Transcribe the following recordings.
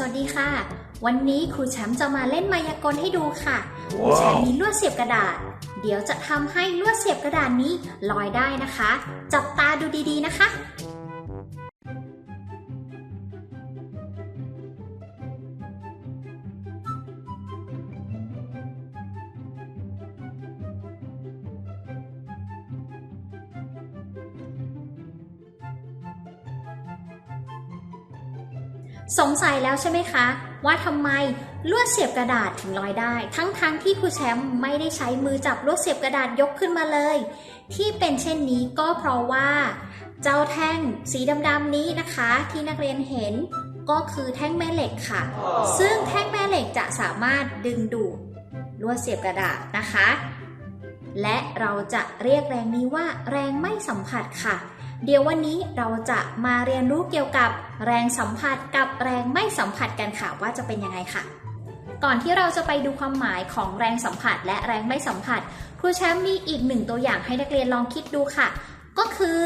สวัสดีค่ะ วันนี้ครูแชมป์จะมาเล่นมายากลให้ดูค่ะครูแชมป์มีลวดเสียบกระดาษ เดี๋ยวจะทำให้ลวดเสียบกระดาษนี้ลอยได้นะคะ จับตาดูดีๆนะคะ สงสัยแล้วใช่ไหมคะ ว่าทำไมลวดเสียบกระดาษถึงลอยได้ ทั้งๆทที่ครูแชมป์ไม่ได้ใช้มือจับลวดเสียบกระดาษยกขึ้นมาเลย ที่เป็นเช่นนี้ก็เพราะว่า เจ้าแท่งสีดำๆนี้นะคะ ที่นักเรียนเห็นก็คือแท่งแม่เหล็กค่ะ ซึ่งแท่งแม่เหล็กจะสามารถดึงดูดลวดเสียบกระดาษนะคะ และเราจะเรียกแรงนี้ว่าแรงไม่สัมผัสค่ะ เดี๋ยววันนี้เราจะมาเรียนรู้เกี่ยวกับแรงสัมผัสกับแรงไม่สัมผัสกันค่ะว่าจะเป็นยังไงค่ะ ก่อนที่เราจะไปดูความหมายของแรงสัมผัสและแรงไม่สัมผัส ครูแชมป์มีอีกหนึ่งตัวอย่างให้นักเรียนลองคิดดูค่ะ ก็คือ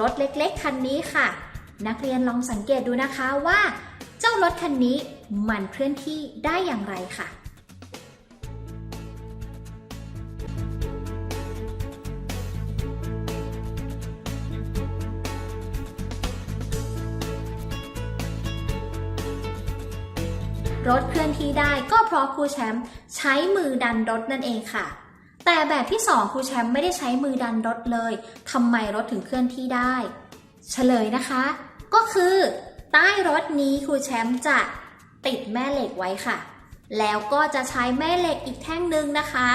รถเล็กๆคันนี้ค่ะ นักเรียนลองสังเกตดูนะคะว่า เจ้ารถคันนี้มันเคลื่อนที่ได้อย่างไรค่ะ รถเคลื่อนที่ได้ก็เพราะครูแชมป์ใช้มือดันรถนั่นเองค่ะ แต่แบบที่สองครูแชมป์ไม่ได้ใช้มือดันรถเลยทำไมรถถึงเคลื่อนที่ได้ เฉลยนะคะ ก็คือ ใต้รถนี้ครูแชมป์จะติดแม่เหล็กไว้ค่ะ แล้วก็จะใช้แม่เหล็กอีกแท่งหนึ่งนะคะ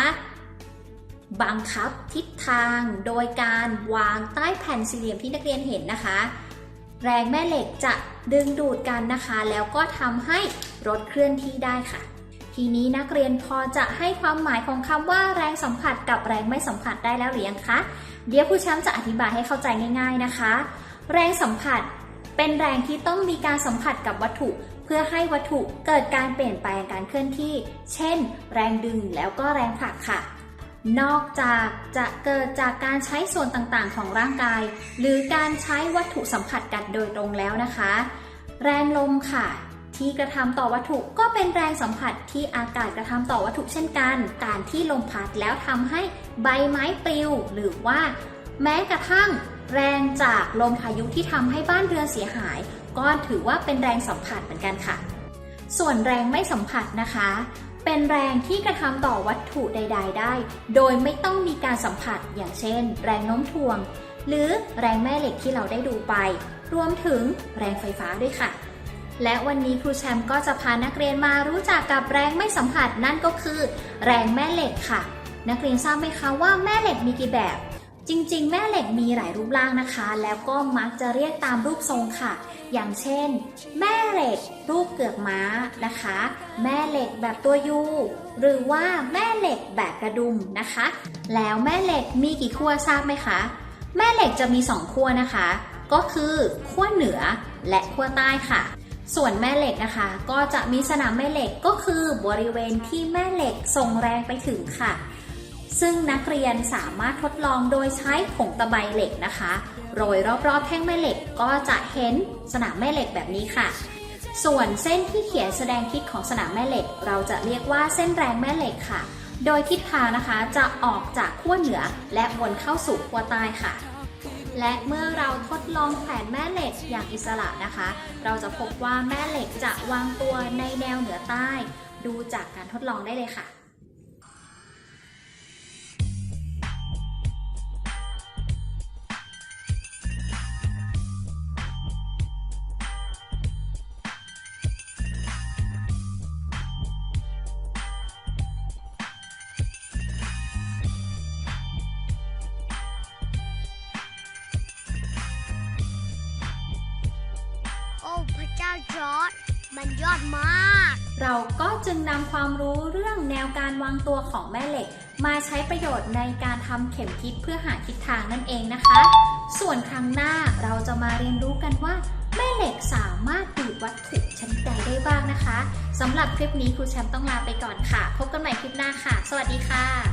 บังคับทิศทางโดยการวางใต้แผ่นสี่เหลี่ยมที่นักเรียนเห็นนะคะ แรงแม่เหล็กจะดึงดูดกันนะคะ แล้วก็ทำให้รถเคลื่อนที่ได้ค่ะ ทีนี้นักเรียนพอจะให้ความหมายของคำว่าแรงสัมผัสกับแรงไม่สัมผัสได้แล้วหรือยังคะ เดี๋ยวครูแชมป์จะอธิบายให้เข้าใจง่าย ๆนะคะ แรงสัมผัสเป็นแรงที่ต้องมีการสัมผัสกับวัตถุ เพื่อให้วัตถุเกิดการเปลี่ยนแปลงการเคลื่อนที่ เช่น แรงดึงแล้วก็แรงผลักค่ะ นอกจากจะเกิดจากการใช้ส่วนต่างๆ ของร่างกาย หรือการใช้วัตถุสัมผัสกันโดยตรงแล้วนะคะ แรงลมค่ะ ที่กระทำต่อวัตถุก็เป็นแรงสัมผัสที่อากาศกระทำต่อวัตถุเช่นกัน การที่ลมพัดแล้วทำให้ใบไม้ปลิว หรือว่า แม้กระทั่ง แรงจากลมพายุที่ทำให้บ้านเรือนเสียหาย ก็ถือว่าเป็นแรงสัมผัสเหมือนกันค่ะ ส่วนแรงไม่สัมผัสนะคะ เป็นแรงที่กระทำต่อวัตถุใด ๆ ได้ โดยไม่ต้องมีการสัมผัสอย่างเช่น แรงโน้มถ่วง หรือแรงแม่เหล็กที่เราได้ดูไป รวมถึงแรงไฟฟ้าด้วยค่ะ และวันนี้ครูแชมป์ก็จะพานักเรียนมารู้จักกับแรงไม่สัมผัสนั่นก็คือ แรงแม่เหล็กค่ะ นักเรียนทราบไหมคะว่าแม่เหล็กมีกี่แบบ จริงๆ แม่เหล็กมีหลายรูปร่างนะคะ แล้วก็มักจะเรียกตามรูปทรงค่ะ อย่างเช่น แม่เหล็กรูปเกือกม้านะคะ แม่เหล็กแบบตัวยูหรือว่าแม่เหล็กแบบกระดุมนะคะ แล้วแม่เหล็กมีกี่ขั้วทราบไหมคะ แม่เหล็กจะมีสองขั้วนะคะ ก็คือขั้วเหนือและขั้วใต้ค่ะ ส่วนแม่เหล็กนะคะ ก็จะมีสนามแม่เหล็กก็คือบริเวณที่แม่เหล็กส่งแรงไปถึงค่ะ ซึ่งนักเรียนสามารถทดลองโดยใช้ผงตะไบเหล็กนะคะ โรยรอบๆแท่งแม่เหล็กก็จะเห็นสนามแม่เหล็กแบบนี้ค่ะ ส่วนเส้นที่เขียนแสดงทิศของสนามแม่เหล็ก เราจะเรียกว่าเส้นแรงแม่เหล็กค่ะ โดยทิศทางนะคะจะออกจากขั้วเหนือและวนเข้าสู่ขั้วใต้ค่ะ และเมื่อเราทดลองแขวนแม่เหล็กอย่างอิสระนะคะ เราจะพบว่าแม่เหล็กจะวางตัวในแนวเหนือใต้ ดูจากการทดลองได้เลยค่ะาจอด มันยอดมาก เราก็จึงนำความรู้เรื่องแนวการวางตัวของแม่เหล็ก มาใช้ประโยชน์ในการทำเข็มทิศเพื่อหาทิศทางนั่นเองนะคะ ส่วนครั้งหน้าเราจะมาเรียนรู้กันว่าแม่เหล็กสามารถดูดวัตถุชนิดใดได้บ้างนะคะสำหรับคลิปนี้ครูแชมป์ต้องลาไปก่อนค่ะ พบกันใหม่คลิปหน้าค่ะ สวัสดีค่ะ